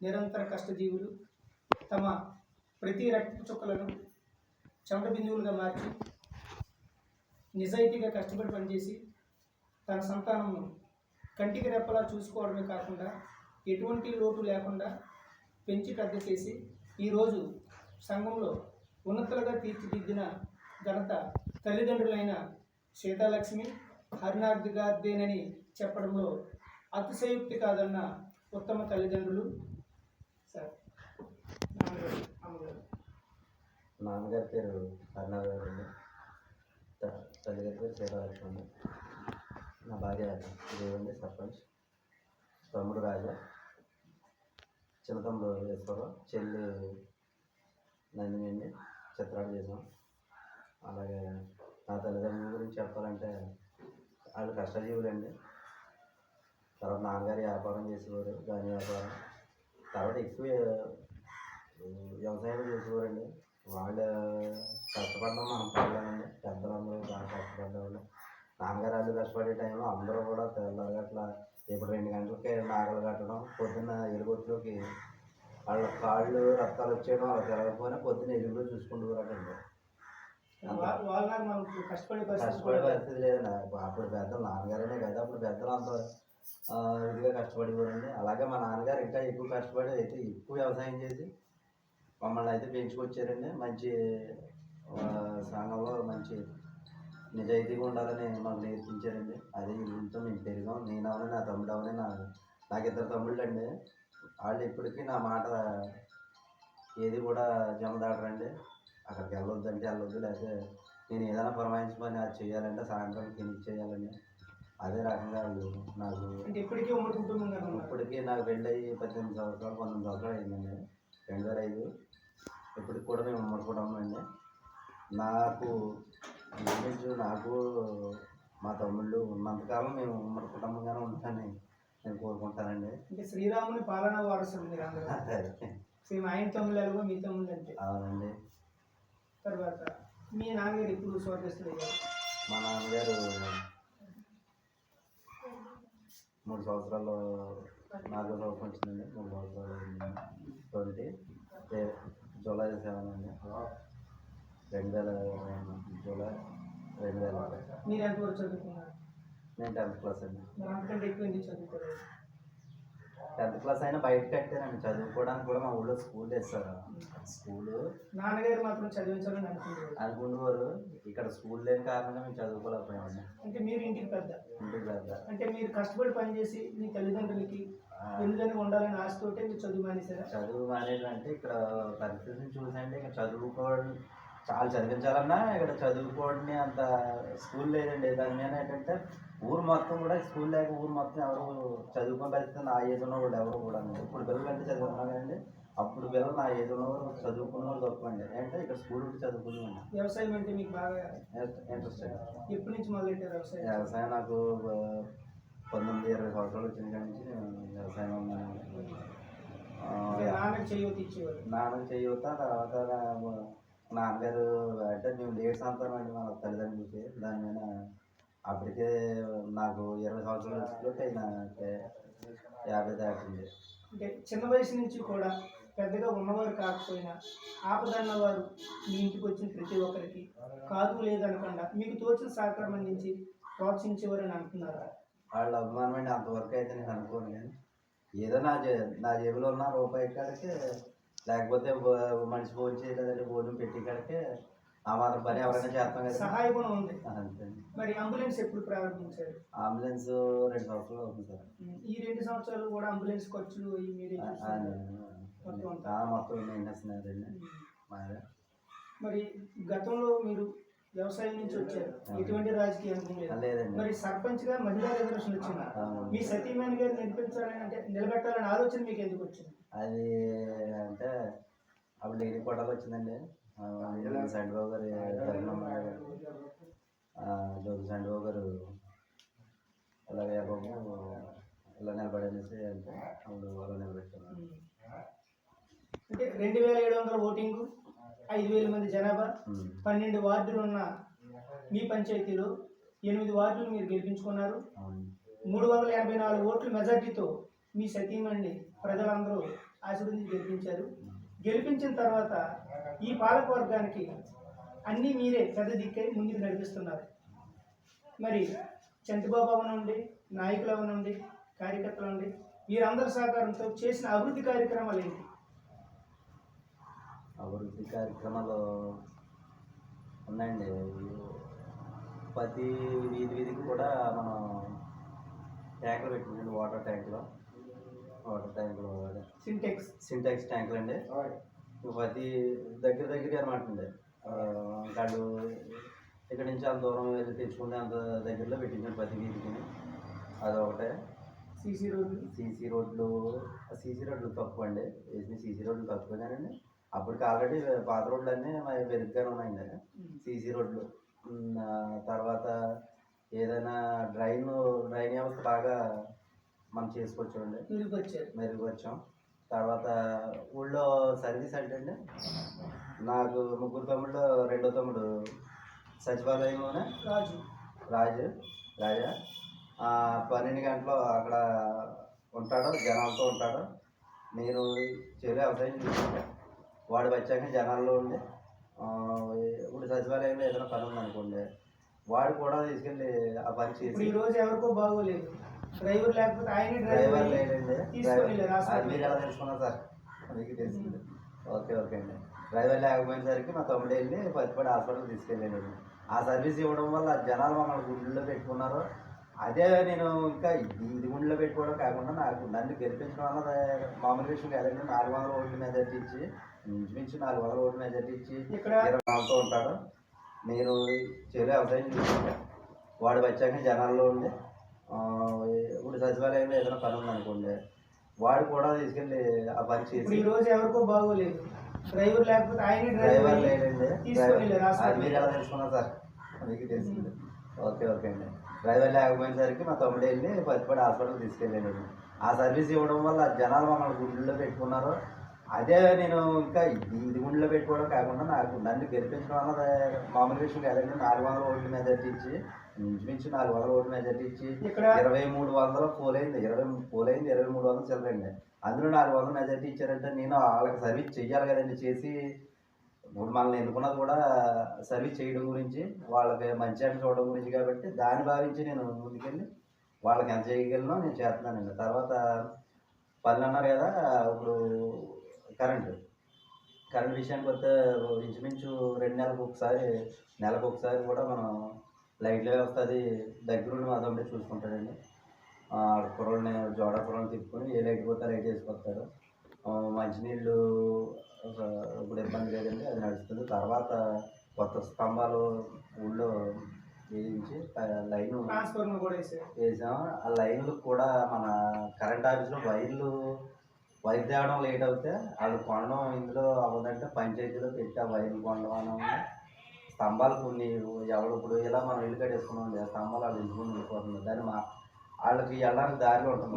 నిరంతర కష్టజీవులు తమ ప్రతి రక్తపు చుక్కలను చెమట బిందువులుగా మార్చి నిజాయితీగా కష్టపడి పనిచేసి తన సంతానంను కంటికి రెప్పలా చూసుకోవడమే కాకుండా ఎటువంటి లోటు లేకుండా పెంచి పెద్ద చేసి ఈరోజు సంఘంలో ఉన్నతులుగా తీర్చిదిద్దిన ఘనత తల్లిదండ్రులైన సీతాలక్ష్మి హరినాథ్ గార్దేనని చెప్పడంలో అతిశయోక్తి కాదన్న ఉత్తమ తల్లిదండ్రులు నాన్నగారి పేరు అరుణాథ్ గారు అండి. త- పేరు సీతాలక్ష్మి నా భార్య దేవండి సర్పంచ్. తమ్ముడు రాజా. చిన్న తమ్ముడు వేసుకోవడం. చెల్లి నందిని అండి. చిత్రాలు చేసాం అలాగే నా తల్లిదండ్రుల గురించి చెప్పాలంటే వాళ్ళు కష్టజీవులండి. తర్వాత నాన్నగారు వ్యాపారం చేసేవారు. దాని వ్యాపారం. తర్వాత ఎక్కువ వ్యవసాయం చేసేవారండి. వాళ్ళు కష్టపడడం మనం పడలేమండి పెద్దలందరూ బాగా కష్టపడ్డవాళ్ళు. నాన్నగారు వాళ్ళు కష్టపడే టైంలో అందరూ కూడా తెల్లగట్ల ఇప్పుడు రెండు గంటలకి నాగలు కట్టడం పొద్దున్న ఎలుగొట్టులోకి వాళ్ళ కాళ్ళు రక్తాలు వచ్చేయడం అలా తిరగకపోయినా పొద్దున్న ఎలుగులో చూసుకుంటూ మనకు కష్టపడే కూడా పరిస్థితి లేదండి. అప్పుడు పెద్దలు నాన్నగారనే కదా అప్పుడు పెద్దలు అంత ఇదిగా ఇదిగా కష్టపడేవారండి అలాగే మా నాన్నగారు ఇంకా ఎక్కువ కష్టపడి అయితే ఎక్కువ వ్యవసాయం చేసి మమ్మల్ని అయితే పెంచుకొచ్చారండి. మంచి సంఘంలో మంచి నిజాయితీగా ఉండాలని మాకు నేర్పించారండి. అదే ఇంట్లో మేము పెరిగాం. నేను అవని నా తమ్ముడు అవని నా నాకు ఇద్దరు తమ్ముళ్ళు అండి వాళ్ళు ఇప్పటికీ నా మాట ఏది కూడా జమదాడరండి అక్కడికి వెళ్ళొద్దంటే వెళ్ళొద్దు లేకపోతే నేను ఏదైనా పురమాయించుకొని అది చేయాలంటే సాయంత్రం ఫినిష్ చేయాలండి. అదే రకంగా నాకు అంటే ఇప్పటికీ ఉమ్మడి ఇప్పటికీ నాకు పెళ్ళి అయ్యి పద్దెనిమిది సంవత్సరాలు పంతొమ్మిది సంవత్సరాలు అయిందండి. రెండు వేల ఐదు. ఇప్పటికి కూడా మేము ఉమ్మడి కుటుంబం అండి. నాకు ఇంచుమించు నాకు మా తమ్ముళ్ళు ఉన్నంతకాలం మేము ఉమ్మడి కుటుంబంగానే ఉంటానని నేను కోరుకుంటానండి. అంటే శ్రీరాముని పాలన వారసులు మీరు సేమ్ ఆయన తమ్ముళ్ళు మీ తమ్ముళ్ళు అంటే అవునండి. తర్వాత మీ నాన్నగారు ఇప్పుడు స్వర్గస్థులు మా నాన్నగారు మూడు సంవత్సరాలు నాలుగో సంవత్సరం వచ్చిందండి మూడు సంవత్సరాలు ట్వంటీ జూలై సెవెన్ అండి. రెండు వేల జూలై రెండు వేల నేను టెన్త్ క్లాస్ అండి మరి అంతకంటే ఎక్కువ ఎందుకు చదువుకోలేదు టెన్త్ క్లాస్ అయినా బయట కట్టానండి చదువుకోవడానికి కూడా మా ఊళ్ళో స్కూల్ వేస్తారు స్కూలు నాన్నగారు మాత్రం చదివించాలని అనుకుంటారు అనుకునేవారు ఇక్కడ స్కూల్ లేని కారణంగా మేము చదువుకోలేకపోయామండి. అంటే మీరు ఇంటికి పెద్ద. ఇంటికి పెద్ద. అంటే మీరు కష్టపడి పనిచేసి మీ తల్లిదండ్రులకి ఎందుకని ఉండాలని ఆశతోటే మీరు చదువు మానేశారా? చదువు మానేది అంటే ఇక్కడ పరిస్థితిని చూసండి ఇక్కడ చదువుకోవడం చాలా చదివించాలన్నా ఇక్కడ చదువుకోవడం అంత స్కూల్ లేదండి. దాని మీద ఏంటంటే ఊరు మొత్తం కూడా స్కూల్ లేక ఊరు మొత్తం ఎవరు చదువుకున్న పరిస్థితి నా ఏజ్ ఉన్న వాళ్ళు ఎవరు కూడా ఇప్పుడు పిల్లలు అంటే చదువుకున్నారు కదండి అప్పుడు పిల్లలు నా ఏజ్ ఉన్నవారు చదువుకున్న వాళ్ళు అండి. అంటే ఇక్కడ స్కూల్ ఉంటే చదువుకున్నామండి వ్యవసాయం అంటే మీకు బాగా ఇంట్రెస్ట్ అండి. ఎప్పటి నుంచి మొదలెట్టారు వ్యవసాయం? వ్యవసాయం నాకు పంతొమ్మిది ఇరవై సంవత్సరాలు వచ్చిన కాడి నుంచి నేను వ్యవసాయం ఇచ్చేవారు నాన్నకి చేయూత తర్వాత నా- నాన్నగారు అంటే మేము లేట్ సంతానం అండి మన తల్లిదండ్రులకి దాని మీద అప్పటికే నాకు ఇరవై సంవత్సరాల వయసులోకి అయినా యాభై దాటింది. అంటే చిన్న వయసు నుంచి కూడా పెద్దగా ఉన్నవారు కాకపోయినా ఆపదన్న వారు మీ ఇంటికి వచ్చిన ప్రతి ఒక్కరికి కాదు లేదనకుండా మీకు తోచిన సహకారం అందించి ప్రోత్సహించేవారని అంటున్నారా? వాళ్ళ అభిమానం అండి అంతవరకు అయితే నేను అనుకోను కానీ ఏదో నా జే నా జేబులో ఉన్న రూపాయి కాడికి లేకపోతే మనిషి భోజనం చేయలేదంటే భోజనం పెట్టి కాడికి ఆ మాత్రం పని ఎవరైనా చేస్తాం కదా. సహాయ గుణం ఉంది. అంతే మరి అంబులెన్స్ ఎప్పుడు ప్రారంభించారు? అంబులెన్స్ రెండు సంవత్సరాలు అవుతుంది సార్. ఈ రెండు సంవత్సరాలు కూడా అంబులెన్స్ ఖర్చులు అవి మీరే. మొత్తం మాదే. మరి గతంలో మీరు వ్యవసాయం నుంచి వచ్చారు. ఎటువంటి లేదు. లేదండి. మరి సర్పంచ్గా మహిళా రిజర్వేషన్ వచ్చింది. మీ సతీమణి గారు నిలిపించాలని అంటే నిలబెట్టాలని ఆలోచన మీకు ఎందుకు వచ్చింది? అది అంటే అప్పుడు డిగ్రీ కోటాలు వచ్చిందండి. సండిబాబు గారి జ్యోతి సండిబాబు గారు ఇలాగే బాబు ఇలా నిలబడనేసి అంటే వాళ్ళు నిలబెట్టారు. అంటే రెండు వేల ఏడు వందల ఓటింగ్ ఐదు వేల మంది జనాభా. పన్నెండు వార్డులు ఉన్న మీ పంచాయతీలో ఎనిమిది వార్డులు మీరు గెలిపించుకున్నారు. మూడు వందల యాభై నాలుగు ఓట్ల మెజార్టీతో మీ సతీమణి ప్రజలందరూ ఆశీర్వదించి గెలిపించారు. గెలిపించిన తర్వాత ఈ పాలక వర్గానికి అన్నీ మీరే పెద్ద దిక్కై ముందుకు నడిపిస్తున్నారు. మరి చంద్రబాబు అవనండి నాయకులు అవనండి కార్యకర్తలు అండి మీరందరి సహకారంతో చేసిన అభివృద్ధి కార్యక్రమాలు ఏంటి? అభివృద్ధి కార్యక్రమాలు ఉన్నాయండి. ప్రతి వీధి వీధికి కూడా మనం ట్యాంకులు పెట్టించండి వాటర్ ట్యాంకులు వాటర్ ట్యాంకులు సింటెక్స్ సింటాక్స్ ట్యాంకులు అండి. ప్రతి దగ్గర దగ్గర అనమాట అండి. వాళ్ళు ఇక్కడ నుంచి అంత దూరం వెళ్ళి తెచ్చుకుంటే అంత దగ్గరలో పెట్టించండి ప్రతి వీధికి. అదొకటే సీసీ రోడ్లు. సీసీ రోడ్లు. సీసీ రోడ్లు తక్కువ అండి. వేసిన సీసీ రోడ్లు తక్కువ కానండి. అప్పటికి ఆల్రెడీ పాత రోడ్లు అన్నీ మెరుగ్గానే ఉన్నాయండి సీసీ రోడ్లు. తర్వాత ఏదైనా డ్రైన్ డ్రైన్ వ్యవస్థ బాగా మనం చేసుకొచ్చామండి మెరుగుపరిచారు. మెరుగుపరిచాం. తర్వాత ఊళ్ళో సర్వీస్ అంటే అండి? నాకు ముగ్గురు తమ్ముళ్ళు రెండో తమ్ముడు సచివాలయంలోనే రాజు. రాజు రాజా? పన్నెండు గంటలు అక్కడ ఉంటాడు జనాలతో ఉంటాడు. నేను చెరు వ్యవసాయం చూసుకుంటా వాడు వచ్చాక జనాల్లో ఉండి. ఇప్పుడు సచివాలయంలో ఏదైనా పని ఉందనుకోండి వాడు కూడా తీసుకెళ్ళి ఆ పని చేసి రోజు ఎవరికో బాగోలేదు. డ్రైవర్ లేకపోతే ఆయన డ్రైవర్ లేడండి. తీసుకొని. మీరు ఎలా తెలుసుకున్నారు సార్? మీకు తెలిసింది. ఓకే ఓకే అండి. డ్రైవర్ లేకపోయేసరికి మా తమ్ముడు వెళ్ళి పత్తిపడి హాస్పిటల్ తీసుకెళ్ళాడు ఆ సర్వీస్ ఇవ్వడం వల్ల జనాలు మమ్మల్ని గుండెల్లో పెట్టుకున్నారు. అదే నేను ఇంకా ఇది గుండెలో పెట్టుకోవడం కాకుండా నాకు నన్ను గెలిపించడం అన్నది మామూలు విషయం కాదండి. నాలుగు వందల ఓట్ల మెజార్టీ ఇచ్చి ఇంచుమించు నాలుగు వందల ఓట్ల మెజార్టీ ఇచ్చి ఇక్కడ ఇరవై నాలుగుతో ఉంటాడు. నేను చెరు వ్యవసాయం వాడు వచ్చాక జనాల్లో ఉండి. ఇప్పుడు సచివాలయంలో ఏదైనా పని ఉందనుకోండి వాడు కూడా తీసుకెళ్ళి ఆ పని ఇప్పుడు ఈ చేసి రోజు ఎవరికో బాగోలేదు. డ్రైవర్ లేకపోతే ఆయన డ్రైవర్ హాస్పిటల్కి. మీరు ఎలా తెలుసుకున్నారు సార్? మీకు తెలిసింది. ఓకే ఓకే అండి. డ్రైవర్ లేకపోయేసరికి మా తమ్ముడు వెళ్ళి పత్తిపడి హాస్పిటల్ తీసుకెళ్ళాడు. ఆ సర్వీస్ ఇవ్వడం వల్ల జనాలు మమ్మల్ని గుండెల్లో పెట్టుకున్నారు. అదే నేను ఇంకా ఇది గుండెలో పెట్టుకోవడం కాకుండా నాకు నన్ను గెలిపించడం అన్నది మామూలు విషయం కాదండి. నాలుగు వందల ఓట్ల మెజార్టీ ఇచ్చి ఇంచుమించు నాలుగు వందల ఓట్ల మెజార్టీ ఇచ్చి ఇరవై మూడు వందలు పోలైంది. ఇరవై పోలైంది ఇరవై మూడు వందలు చిల్లరండి అందులో నాలుగు వందలు మెజార్టీ ఇచ్చారంటే నేను వాళ్ళకి సర్వీస్ చెయ్యాలి కదండి చేసి ఇప్పుడు మనల్ని ఎన్నుకున్నది కూడా సర్వీస్ చేయడం గురించి వాళ్ళకి మంచి అని చూడడం గురించి కాబట్టి దాన్ని భావించి నేను ముందుకెళ్ళి వాళ్ళకి ఎంత చేయగలను నేను చేస్తున్నానండి. తర్వాత పనులు అన్నారు కదా ఇప్పుడు కరెంటు కరెంట్ విషయానికి వస్తే ఇంచుమించు రెండు నెలలకు ఒకసారి నెలకు ఒకసారి కూడా మనం లైట్ల వ్యవస్థ అది దగ్గరుండి మా తమ్ముడే చూసుకుంటాడండి. ఆ, కుర్రోళ్ళని జోడ కుర్రోళ్ళని తిప్పుకొని ఏ లైట్ పోతే లైట్ వేసుకొస్తాడు. మంచినీళ్ళు ఇప్పుడు ఇబ్బంది లేదండి అది నడుస్తుంది. తర్వాత కొత్త స్తంభాలు ఊళ్ళో వేయించి లైన్ వేసాం. ఆ లైన్లు కూడా మన కరెంట్ ఆఫీస్లో వైర్లు వైర్ తేవడం లేట్ అవుతే వాళ్ళు కొనడం ఇందులో అవ్వదంటే పంచాయతీలో పెట్టి ఆ వైర్లు కొనడం అని స్తంభాలు కొన్ని ఎవరు ఇప్పుడు ఇలా మనం ఇల్లు కట్టేసుకున్నాం కదా, స్తంభాలు వాళ్ళు ఇంచుకుని వెళ్ళిపోతుంది దాన్ని మా వాళ్ళకి వెళ్ళడానికి దారి ఉంటుంది.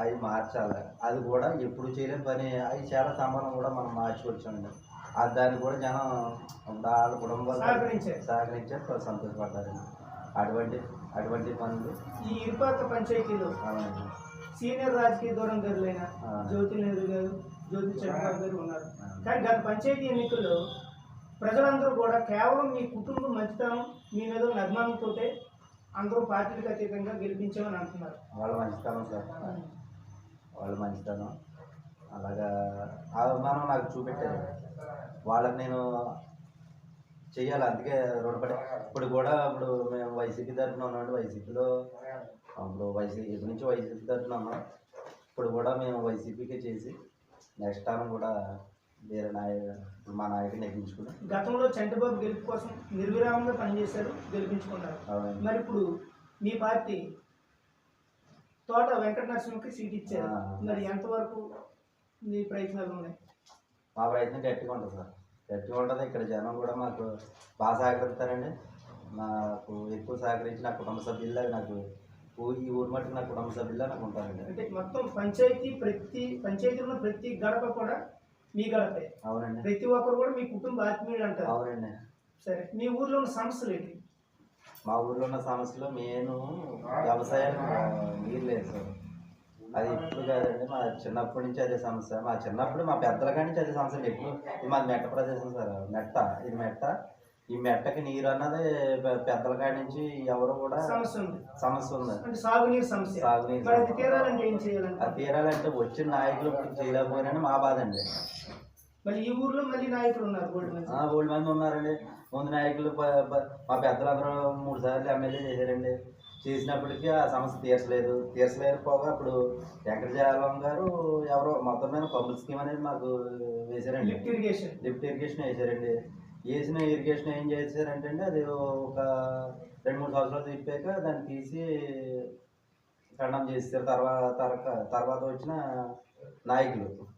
అవి మార్చాలి. అది కూడా ఎప్పుడు చేయలేని పని. అవి చాలా స్తంభాలను కూడా మనం మార్చుకొచ్చామండి అది దాన్ని కూడా జనం వాళ్ళ కుటుంబాలు సహకరించారు. సంతోషపడ్డారండి అటువంటి అటువంటి పనులు. ఈ ఇరుపాక పంచాయతీలో సీనియర్ రాజకీయ దూరంధరులైన ఆ. జ్యోతి నెహ్రూ గారు జ్యోతి చంద్రబాబు గారు ఉన్నారు. కానీ గత పంచాయతీ ఎన్నికల్లో ప్రజలందరూ కూడా కేవలం మీ కుటుంబం మంచితనం మీ మీద అభిమానంతో అందరూ పార్టీలకు అతీతంగా గెలిపించామని అంటున్నారు. వాళ్ళ మంచితనం సార్. వాళ్ళ మంచితనం. అలాగా ఆ అభిమానం నాకు చూపెట్టారు. వాళ్ళకి నేను చెయ్యాలి అందుకే రుణపడి. ఇప్పుడు కూడా ఇప్పుడు మేము వైసీపీ తరఫున ఉన్నాడు వైసీపీలో ఇప్పుడు వైసీపీ ఇటు నుంచి వైసీపీ తరఫున ఉన్నాం. ఇప్పుడు కూడా మేము వైసీపీకే చేసి నెక్స్ట్ టైం కూడా వేరే నాయ ఇప్పుడు మా నాయకుడిని ఎక్కించుకుని గతంలో చంద్రబాబు గెలుపు కోసం నిర్విరామంగా పనిచేశారు గెలిపించుకున్నారు. అవునండి. మరి ఇప్పుడు మీ పార్టీ తోట వెంకట నరసింహకి సీట్ ఇచ్చారు. ఆ. మరి ఎంతవరకు మీ ప్రయత్నాలు ఉన్నాయి? మా ప్రయత్నం గట్టిగా ఉంటుంది సార్. గట్టిగా ఉంటుంది. ఇక్కడ జనం కూడా మాకు బాగా సహకరిస్తారండి. నాకు ఎక్కువ సహకరించి నా కుటుంబ సభ్యుల్లో నాకు ఊ- ఈ ఊరి మట్టుకు నా కుటుంబ సభ్యుల్లో నాకు ఉంటారండి. అంటే మొత్తం పంచాయతీ ప్రతి పంచాయతీలో ప్రతి గడప కూడా మీ గడపే అవునండి. ప్రతి ఒక్కరు కూడా మీ కుటుంబ ఆత్మీయులు అంటారు అవునండి. సరే మీ ఊర్లో ఉన్న సమస్యలు ఏంటి? మా ఊర్లో ఉన్న సమస్యలు మెయిన్ వ్యవసాయం నీరు లేదు సార్. అది ఇప్పుడు కాదండి మా చిన్నప్పటి నుంచి అదే సమస్య. మా చిన్నప్పుడు మా పెద్దల కాడి నుంచి అదే సమస్య ఎప్పుడు ఇది మాది మెట్ట ప్రదేశం సార్ మెట్ట. ఇది మెట్ట. ఈ మెట్టకి నీరు అన్నది పెద్దల కాడి నుంచి ఎవరు కూడా సమస్య ఉంది. సమస్య ఉంది. సాగునీరు సమస్య. సాగునీరు అది తీరాలంటే వచ్చిన నాయకులు ఇప్పుడు చేయలేకపోయినా మా బాధ అండి. మళ్ళీ ఈ ఊర్లో మళ్ళీ నాయకులు ఉన్నారు గోల్డ్ మంది. మంది ఉన్నారండి. ముందు నాయకులు మా పెద్దలందరూ మూడు సార్లు ఎమ్మెల్యే చేశారండి. చేసినప్పటికీ ఆ సమస్య తీర్చలేదు. తీర్చలేకపోగా అప్పుడు వెంకటజాలం గారు ఎవరో మొత్తం మీద పంపుల స్కీమ్ అనేది మాకు వేశారండి. లిఫ్ట్ ఇరిగేషన్ లిఫ్ట్ ఇరిగేషన్ వేసారండి వేసిన ఇరిగేషన్ ఏం చేశారంటే అండి అది ఒక రెండు మూడు సంవత్సరాలు తిప్పాక దాన్ని తీసి ఖండం చేస్తారు తర్వాత తర్వా- తర్వాత వచ్చిన నాయకులు.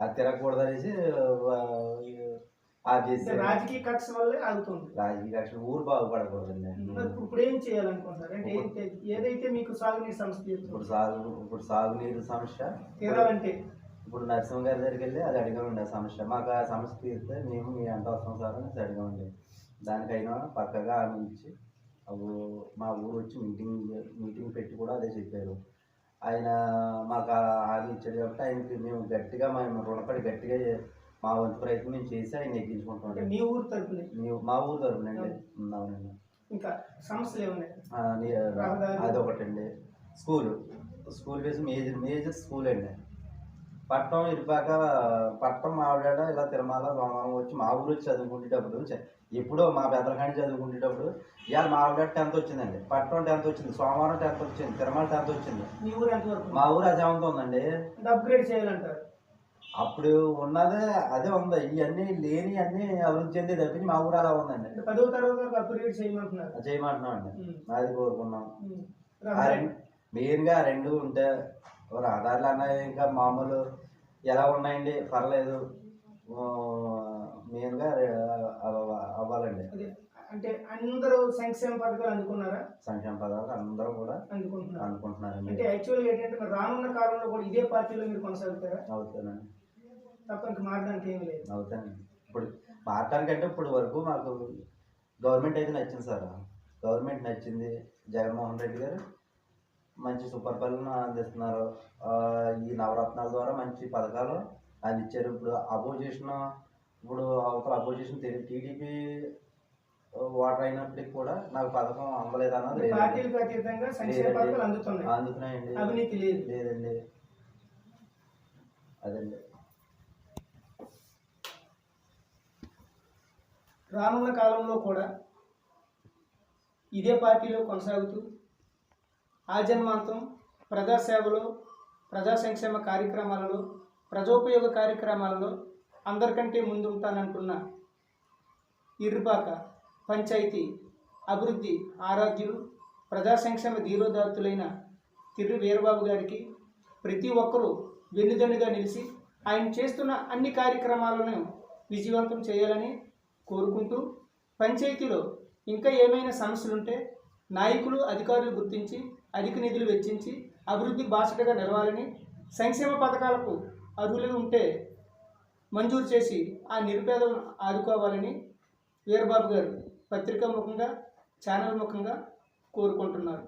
అది తిరగకూడదు అనేసి ఆ అంటే చేశారు రాజకీయ కక్ష వల్లే ఆగుతుంది. రాజకీయ కక్షలు ఊరు బాగుపడకూడదండి. ఇప్పుడు ఏం చేయాలనుకుంటున్నారు? అంటే ఏదైతే మీకు సాగునీరు సమస్య ఇప్పుడు సాగు ఇప్పుడు సాగునీరు సమస్య. తీరాలంటే? ఇప్పుడు నరసింహ గారి దగ్గరికి వెళ్ళి అది అడిగామండి ఆ సమస్య. మాకు ఆ సమస్య తీరితే మేము మీ అంట వస్తాం సార్ అని అడిగామండి. దానికైనా పక్కగా హామీ ఇచ్చి మా ఊరు వచ్చి మీటింగ్ మీటింగ్ పెట్టి కూడా అదే చెప్పారు. ఆయన మాకు హామీ ఇచ్చాడు కాబట్టి ఆయనకి మేము గట్టిగా మేము రుణపడి గట్టిగా మా వంతు ప్రయత్నం మేము చేసి ఆయన అంటే నెగ్గించుకుంటున్నాం మీ ఊరు తరపున? మీ- మా ఊరు తరపునండి అవునండి. ఇంకా సమస్యలు ఏమున్నాయి రహదారి. అదొకటండి. స్కూలు. స్కూల్ వేసి మేజర్ మేజర్ స్కూల్ అండి పట్టణం ఇరుపాక పట్టణం మావిడాడ ఇలా తిరుమల సోమవారం వచ్చి మా ఊరు వచ్చి చదువుకునేటప్పుడు చ- ఎప్పుడో మా పెద్దల కానీ చదువుకునేటప్పుడు ఇవాళ మావిడాడ టెన్త్ వచ్చిందండి. పట్టణం టెన్త్ వచ్చింది సోమవారం టెన్త్ వచ్చింది తిరుమల టెన్త్ వచ్చింది. మీ ఊరు ఎంతవరకు మా ఊరు అజామంతో ఉందండి అప్గ్రేడ్ చేయాలంటారు. అప్పుడు ఉన్నదే అదే ఉంది. ఇవన్నీ లేని అన్నీ అభివృద్ధి చెంది తప్పించి మా ఊరు అలా ఉందండి. పదవ తరగతి అప్గ్రేడ్ చేయమంటున్నారు. చేయమంటున్నాం అండి. అది కోరుకున్నాం. ఆ. రెండు మెయిన్గా రెండు ఉంటే రహదారులు అన్నవి ఇంకా మామూలు ఎలా ఉన్నాయండి? పర్లేదు. మెయిన్గా అవ్వాలండి. అంటే అందరూ సంక్షేమ పథకాలు అందుకున్నారా? సంక్షేమ పదాలు అందరూ కూడా అందుకుంటున్నారు? అనుకుంటున్నారండి అంటే యాక్చువల్గా ఏంటంటే మరి రానున్న కాలంలో కూడా ఇదే పార్టీలో మీరు కొనసాగుతారా? అవుతానండి. తప్ప ఇంకా మారడానికి ఏమీ లేదు. అవుతానండి. ఇప్పుడు మాట్లాడకంటే ఇప్పుడు వరకు మాకు గవర్నమెంట్ అయితే నచ్చింది సార్. గవర్నమెంట్ నచ్చింది. జగన్మోహన్ రెడ్డి గారు మంచి సుపరిపాలన అందిస్తున్నారు. ఈ నవరత్నాల ద్వారా మంచి పథకాలు అందించారు. ఇప్పుడు అపోజిషన్ ఇప్పుడు అవతల అపోజిషన్ టీడీపీ ఓటర్ అయినప్పటికీ కూడా నాకు పథకం అందలేదు అన్నది లేదండి. పార్టీలకు అతీతంగా సంక్షేమ లేదండి. పథకాలు అందుతున్నాయి. అందుతున్నాయండి. అవినీతి లేదు లేదండి. అదండి. రానున్న కాలంలో కూడా ఇదే పార్టీలో కొనసాగుతూ ఆజన్మాంతం ప్రజాసేవలో ప్రజా సంక్షేమ కార్యక్రమాలలో ప్రజోపయోగ కార్యక్రమాలలో అందరికంటే ముందుంటానంటున్న ఇర్రిపాక పంచాయతీ అభివృద్ధి ఆరాధ్యులు ప్రజా సంక్షేమ ధీరోదాత్తులైన తిరు వీరబాబు గారికి ప్రతి ఒక్కరూ వెన్నుదన్నుగా నిలిచి ఆయన చేస్తున్న అన్ని కార్యక్రమాలను విజయవంతం చేయాలని కోరుకుంటూ పంచాయతీలో ఇంకా ఏమైనా సమస్యలుంటే నాయకులు అధికారులు గుర్తించి అధిక నిధులు వెచ్చించి అభివృద్ధి బాసటగా నిలవాలని సంక్షేమ పథకాలకు అర్హులుగా ఉంటే మంజూరు చేసి ఆ నిరుపేదలను ఆదుకోవాలని వీరబాబు గారు పత్రికా ముఖంగా ఛానల్ ముఖంగా కోరుకుంటున్నారు.